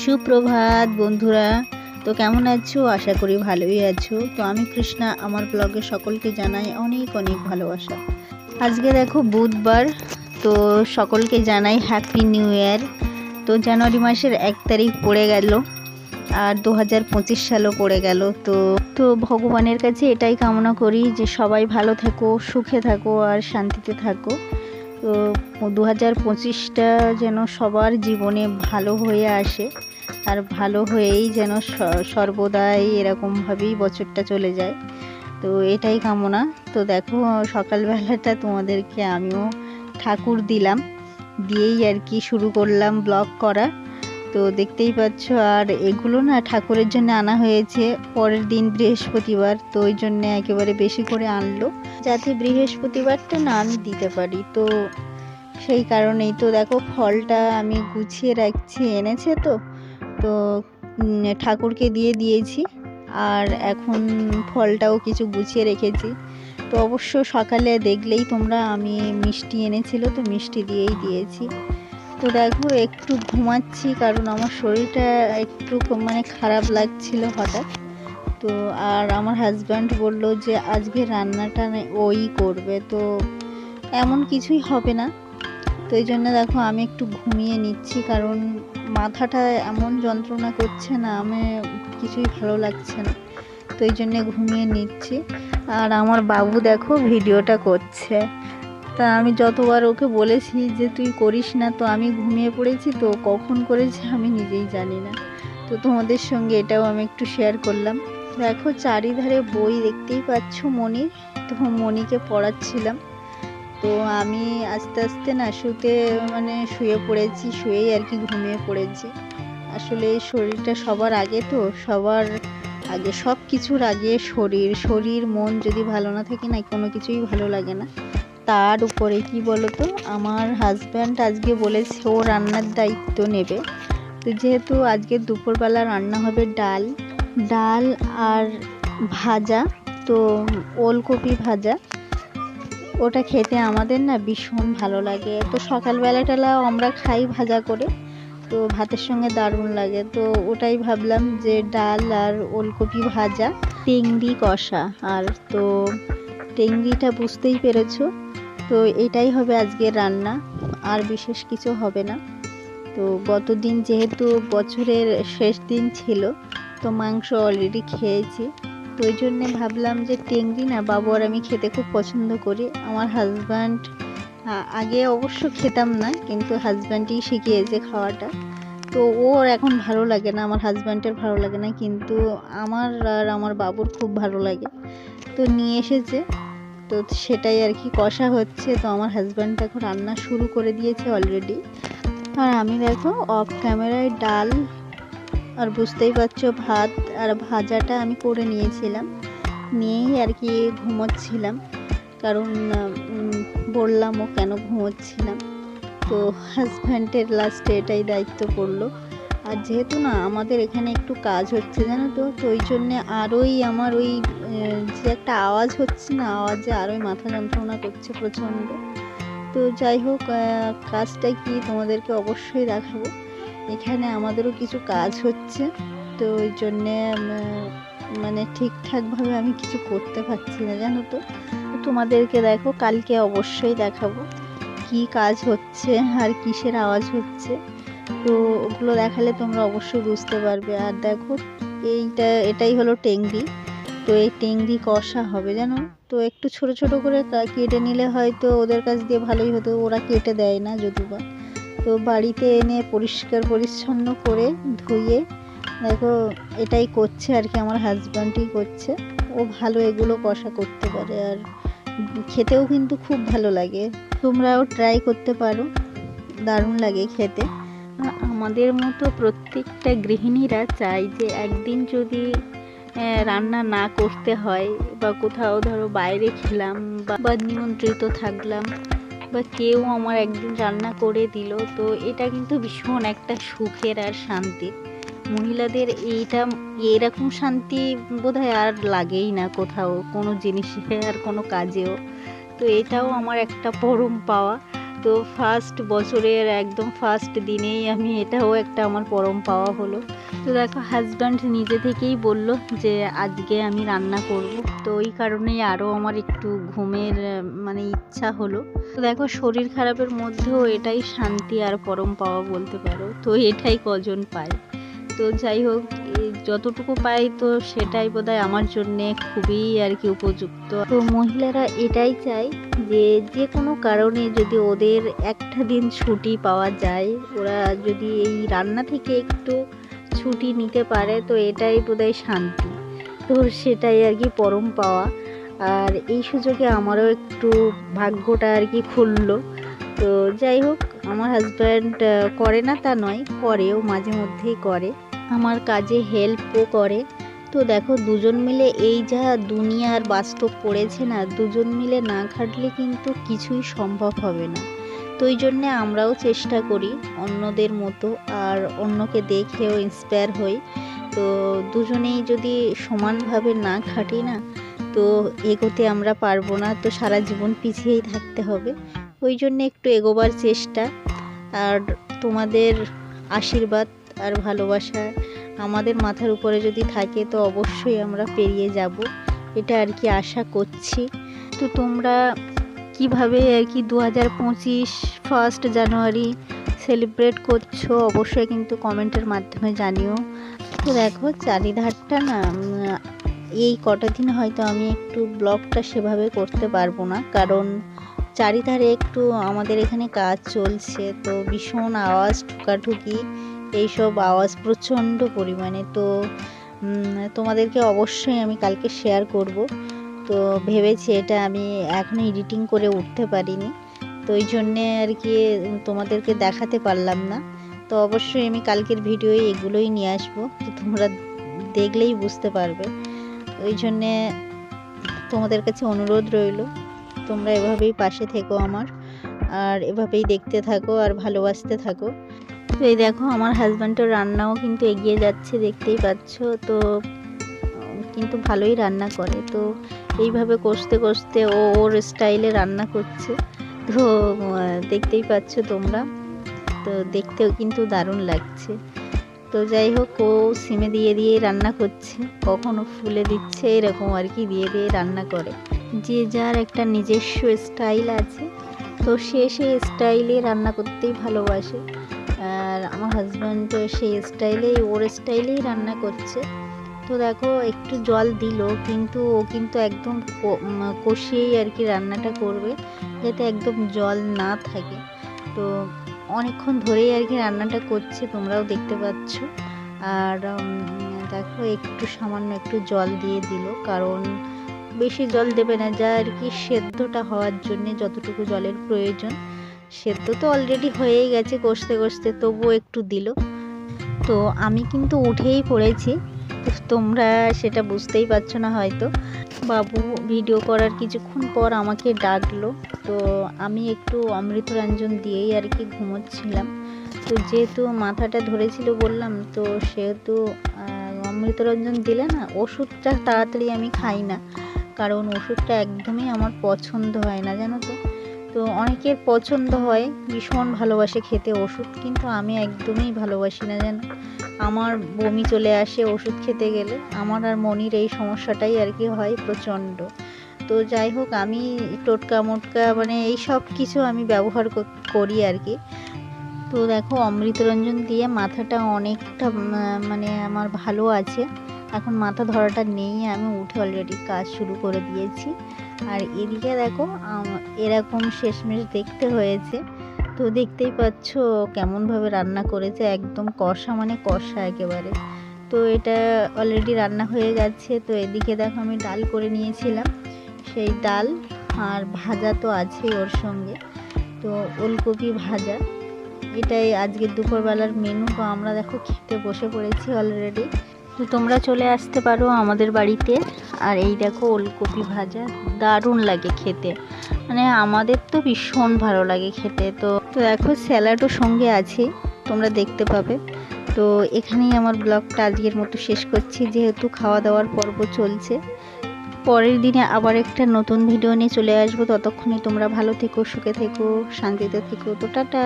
সুপ্রভাত বন্ধুরা। তো কেমন আছো? আশা করি ভালোই আছো। তো আমি কৃষ্ণা, আমার ব্লগে সকলকে জানাই অনেক অনেক ভালোবাসা। আজকে দেখো বুধবার, তো সকলকে জানাই হ্যাপি নিউ ইয়ার তো জানুয়ারি মাসের এক তারিখ পড়ে গেল, আর দু হাজার পঁচিশ সালও পড়ে গেল। তো তো ভগবানের কাছে এটাই কামনা করি যে সবাই ভালো থাকো, সুখে থাকো, আর শান্তিতে থাকো। তো দু হাজার পঁচিশটা যেন সবার জীবনে ভালো হয়ে আসে আর ভালো হয়েই যেন সর্বদাই এরকমভাবেই বছরটা চলে যায়। তো এটাই কামনা। তো দেখো, সকালবেলাটা তোমাদেরকে আমিও ঠাকুর দিলাম। দিয়েই আর কি শুরু করলাম ব্লগ করা। তো দেখতেই পাচ্ছ, আর এগুলো না ঠাকুরের জন্য আনা হয়েছে পরের দিন বৃহস্পতিবার, তো ওই জন্য একেবারে বেশি করে আনলো যাতে বৃহস্পতিবারটা না আমি দিতে পারি। তো সেই কারণেই তো দেখো ফলটা আমি গুছিয়ে রাখছি, এনেছে তো তো ঠাকুরকে দিয়ে দিয়েছি, আর এখন ফলটাও কিছু গুছিয়ে রেখেছি। তো অবশ্য সকালে দেখলেই তোমরা, আমি মিষ্টি এনেছিল তো মিষ্টি দিয়েই দিয়েছি। তো দেখো, একটু ঘুমাচ্ছি কারণ আমার শরীরটা একটু মানে খারাপ লাগছিল হঠাৎ। তো আর আমার হাজব্যান্ড বলল যে, আজকে রান্নাটা ওই করবে। তো এমন কিছুই হবে না। তো এই জন্য দেখো, আমি একটু ঘুমিয়ে নিচ্ছি কারণ মাথাটা এমন যন্ত্রণা করছে না, আমি কিছুই ভালো লাগছে না। তো এই জন্যে ঘুমিয়ে নিচ্ছি। আর আমার বাবু দেখো, ভিডিওটা করছে। তা আমি যতবার ওকে বলেছি যে তুই করিস না, তো আমি ঘুমিয়ে পড়েছি, তো কখন করেছি আমি নিজেই জানি না। তো তোমাদের সঙ্গে এটাও আমি একটু শেয়ার করলাম। দেখো চারিধারে বই দেখতেই পাচ্ছ মনির তো মনিকে পড়াচ্ছিলাম। তো আমি আস্তে আস্তে না শুতে মানে শুয়ে পড়েছি, শুয়েই আর কি ঘুমিয়ে পড়েছি। আসলে শরীরটা সবার আগে তো, সবার আগে সব কিছুর আগে শরীর শরীর, মন যদি ভালো না থাকে না, কোনো কিছুই ভালো লাগে না। তার উপরে, কি বলতো? আমার হাজব্যান্ড আজকে বলেছে, ও রান্নার দায়িত্ব নেবে। তো যেহেতু আজকে দুপুরবেলা রান্না হবে ডাল ডাল আর ভাজা, তো ওলকপি ভাজা। ওটা খেতে আমাদের না ভীষণ ভালো লাগে। তো সকালবেলাটালাও আমরা খাই ভাজা করে, তো ভাতের সঙ্গে দারুণ লাগে। তো ওটাই ভাবলাম যে ডাল আর ওলকপি ভাজা টেংরি কষা। আর তো টেংরিটা বুঝতেই পেরেছ? তো এটাই হবে আজকের রান্না। আর বিশেষ কিছু হবে না। তো গতদিন যেহেতু বছরের শেষ দিন ছিল, তো মাংস অলরেডি খেয়েছি। তো ওই জন্যে ভাবলাম যে টেংরি না, বাবু আর আমি খেতে খুব পছন্দ করি। আমার হাজব্যান্ড আগে অবশ্য খেতাম না, কিন্তু হাজব্যান্ডই শিখিয়েছে খাওয়াটা। তো ওর এখন ভালো লাগে না, আমার হাজব্যান্ডের ভালো লাগে না, কিন্তু আমার আর আমার বাবুর খুব ভালো লাগে। তো নিয়ে এসেছে। তো সেটাই আর কি, কষা হচ্ছে। তো আমার হাজব্যান্ড এখন রান্না শুরু করে দিয়েছে অলরেডি আর আমি দেখো অফ ক্যামেরায় ডাল আর বুঝতেই পারছ ভাত আর ভাজাটা আমি করে নিয়েছিলাম। নিয়েই আর কি ঘুমোচ্ছিলাম। কারণ বললাম ও কেন ঘুমোচ্ছিলাম তো হাজব্যান্ডের লাস্টে এটাই দায়িত্ব পড়ল। আর যেহেতু না আমাদের এখানে একটু কাজ হচ্ছে জানো তো তো ওই জন্যে আরোই আমার ওই যে একটা আওয়াজ হচ্ছে না, আওয়াজে আরোই মাথা যন্ত্রণা করছে প্রচণ্ড। তো যাই হোক কাজটা কি তোমাদেরকে অবশ্যই দেখাবো। এখানে আমাদেরও কিছু কাজ হচ্ছে, তো ওই জন্যে মানে ঠিকঠাকভাবে আমি কিছু করতে পারছি না জানো তো। তো তোমাদেরকে দেখো, কালকে অবশ্যই দেখাবো। কি কাজ হচ্ছে আর কিসের আওয়াজ হচ্ছে। তো ওগুলো দেখালে তোমরা অবশ্যই বুঝতে পারবে। আর দেখো, এইটা, এটাই হলো টেংরি। তো এই টেংরি কষা হবে, জানো? তো একটু ছোট ছোট করে কেটে নিলে হয়তো ওদের কাছ দিয়ে ভালোই হতো, ওরা কেটে দেয় না যদিবা। তো বাড়িতে এনে পরিষ্কার পরিচ্ছন্ন করে ধুয়ে, দেখো, এটাই করছে আর কি, আমার হাজব্যান্ডই করছে। ও ভালো এগুলো কষা করতে পারে আর খেতেও কিন্তু খুব ভালো লাগে। তোমরাও ট্রাই করতে পারো, দারুণ লাগে খেতে। আমাদের মতো প্রত্যেকটা গৃহিণীরা চায় যে একদিন যদি রান্না না করতে হয় বা কোথাও ধরো বাইরে খেলাম বা- নিমন্ত্রিত থাকলাম বা কেউ আমার একদিন রান্না করে দিল, তো এটা কিন্তু ভীষণ একটা সুখের আর শান্তির মহিলাদের এইটা এরকম শান্তি বোধহয় আর লাগেই না কোথাও, কোনো জিনিসে আর কোনো কাজেও। তো এটাও আমার একটা পরম পাওয়া। তো ফার্স্ট বছরের একদম ফার্স্ট দিনেই আমি এটাও একটা আমার পরম পাওয়া হলো। তো দেখো হাজব্যান্ড নিজে থেকেই বলল যে, আজকে আমি রান্না করব। তো ওই কারণেই আরও আমার একটু ঘুমের মানে ইচ্ছা হলো। তো দেখো শরীর খারাপের মধ্যেও এটাই শান্তি আর পরম পাওয়া বলতে পারো। তো এটাই কজন পায়? তো যাই হোক যতটুকু পাই তো সেটাই বোধহয় আমার জন্যে খুবই আর কি উপযুক্ত। তো মহিলারা এটাই চায় যে যে কোনো কারণে যদি ওদের একটা দিন ছুটি পাওয়া যায়, ওরা যদি এই রান্না থেকে একটু ছুটি নিতে পারে, তো এটাই বোধহয় শান্তি। তো সেটাই আর কি পরম পাওয়া। আর এই সুযোগে আমারও একটু ভাগ্যটা আর কি খুললো। তো যাই হোক, আমার হাজব্যান্ড করে না তা নয়, করেও মাঝে মধ্যেই করে। আমার কাজে হেল্পও করে। তো দেখো, দুজন মিলে এই যা দুনিয়ার বাস্তব পড়েছে না, দুজন মিলে না খাটলে কিন্তু কিছুই সম্ভব হবে না। তো এই জন্যে আমরাও চেষ্টা করি অন্যদের মতো আর অন্যকে দেখেও ইন্সপায়ার হই। তো দুজনেই যদি সমানভাবে না খাটি না, তো এগোতে আমরা পারব না, তো সারা জীবন পিছিয়েই থাকতে হবে। ওই জন্য একটু এগোবার চেষ্টা। আর তোমাদের আশীর্বাদ আর ভালোবাসা আমাদের মাথার উপরে যদি থাকে, তো অবশ্যই আমরা পেরিয়ে যাব। এটা আর কি আশা করছি। তো তোমরা কীভাবে আর কি দু হাজার পঁচিশ ফার্স্ট জানুয়ারি সেলিব্রেট করছ, অবশ্যই কিন্তু কমেন্টের মাধ্যমে জানিও। তো দেখো চারিধারটা না এই কটা দিন হয়তো আমি একটু ব্লগটা সেভাবে করতে পারব না। কারণ চারিধারে একটু আমাদের এখানে কাজ চলছে, তো ভীষণ আওয়াজ ঠুকাঠুকি এইসব আওয়াজ প্রচণ্ড পরিমাণে। তো তোমাদেরকে অবশ্যই আমি কালকে শেয়ার করব। তো ভেবেছি এটা আমি এখনও এডিটিং করে উঠতে পারিনি। তো ওই জন্যে আর কি, তোমাদেরকে দেখাতে পারলাম না। তো অবশ্যই আমি কালকের ভিডিওয়ে এগুলোই নিয়ে আসব। তো তোমরা দেখলেই বুঝতে পারবে। ওই জন্যে তোমাদের কাছে অনুরোধ রইল, তোমরা এভাবেই পাশে থেকো আমার। আর এভাবেই দেখতে থাকো আর ভালোবাসতে থাকো। তো এই দেখো, আমার হাজব্যান্ডের রান্নাও কিন্তু এগিয়ে যাচ্ছে, দেখতেই পাচ্ছ। তো কিন্তু ভালোই রান্না করে। তো এইভাবে কষতে কষতে ও, ওর স্টাইলে রান্না করছে। তো দেখতেই পাচ্ছ তোমরা। তো দেখতেও কিন্তু দারুণ লাগছে। তো যাই হোক, ও সিমে দিয়ে দিয়ে রান্না করছে। কখনো ফুলে দিচ্ছে, এরকম আর কি দিয়ে দিয়ে রান্না করে। যে যার একটা নিজস্ব স্টাইল আছে, তো সে সেই স্টাইলে রান্না করতেই ভালোবাসে। আমার হাজব্যান্ড তো সেই স্টাইলেই ওর স্টাইলেই রান্না করছে। তো দেখো, একটু জল দিল, কিন্তু ও কিন্তু একদম কষিয়েই আর কি রান্নাটা করবে, যাতে একদম জল না থাকে। তো অনেকক্ষণ ধরেই আর কি রান্নাটা করছে, তোমরাও দেখতে পাচ্ছ। আর দেখো, একটু সামান্য একটু জল দিয়ে দিল, কারণ বেশি জল দেবে না, যা আর কি সেদ্ধটা হওয়ার জন্য যতটুকু জলের প্রয়োজন। সেদ্ধ তো অলরেডি হয়েই গেছে কষতে কষতে, তবুও একটু দিল। তো আমি কিন্তু উঠেই পড়েছি। তোমরা সেটা বুঝতেই পারছ না হয়তো। বাবু ভিডিও করার কিছুক্ষণ পর আমাকে ডাকলো। তো আমি একটু অমৃতরঞ্জন দিয়েই আর কি ঘুমোচ্ছিলাম। তো যেহেতু মাথাটা ধরেছিল বললাম, তো সেহেতু অমৃতরঞ্জন দিলে না ওষুধটা তাড়াতাড়ি আমি খাই না। কারণ ওষুধটা একদমই আমার পছন্দ হয় না, জানো তো? তো অনেকের পছন্দ হয়, ভীষণ ভালোবাসে খেতে ওষুধ, কিন্তু আমি একদমই ভালোবাসি না যেন আমার বমি চলে আসে ওষুধ খেতে গেলে, আমার আর মনির এই সমস্যাটাই আর কি হয় প্রচণ্ড। তো যাই হোক, আমি টোটকা মোটকা মানে এই সব কিছু আমি ব্যবহার কর- আর কি। তো দেখো, অমৃতরঞ্জন দিয়ে মাথাটা অনেকটা মানে আমার ভালো আছে। এখন মাথা ধরাটা নেই, আমি উঠে অলরেডি কাজ শুরু করে দিয়েছি। আর এদিকে দেখো এরকম শেষমেশ দেখতে হয়েছে। তো দেখতেই পাচ্ছ কেমনভাবে রান্না করেছে, একদম কষা মানে কষা একেবারে। তো এটা অলরেডি রান্না হয়ে গেছে, তো এদিকে দেখো আমি ডাল করে নিয়েছিলাম। সেই ডাল আর ভাজা তো আছেই ওর সঙ্গে। তো ওলকপি ভাজা, এটাই আজকে দুপুরবেলার মেনু তো আমরা দেখো খেতে বসে পড়েছি অলরেডি তো তোমরা চলে আসতে পারো আমাদের বাড়িতে। আর এই দেখো ওলকপি ভাজা, দারুণ লাগে খেতে। মানে আমাদের তো ভীষণ ভালো লাগে খেতে। তো তো দেখো স্যালাডও সঙ্গে আছে, তোমরা দেখতে পাবে। তো এখানেই আমার ব্লগটা আজকের মতো শেষ করছি। যেহেতু খাওয়া দাওয়ার পর্ব চলছে, পরের দিনে আবার একটা নতুন ভিডিও নিয়ে চলে আসব। ততক্ষণে তোমরা ভালো থেকো, সুখে থেকো, শান্তিতে থেকো। তো টাটা।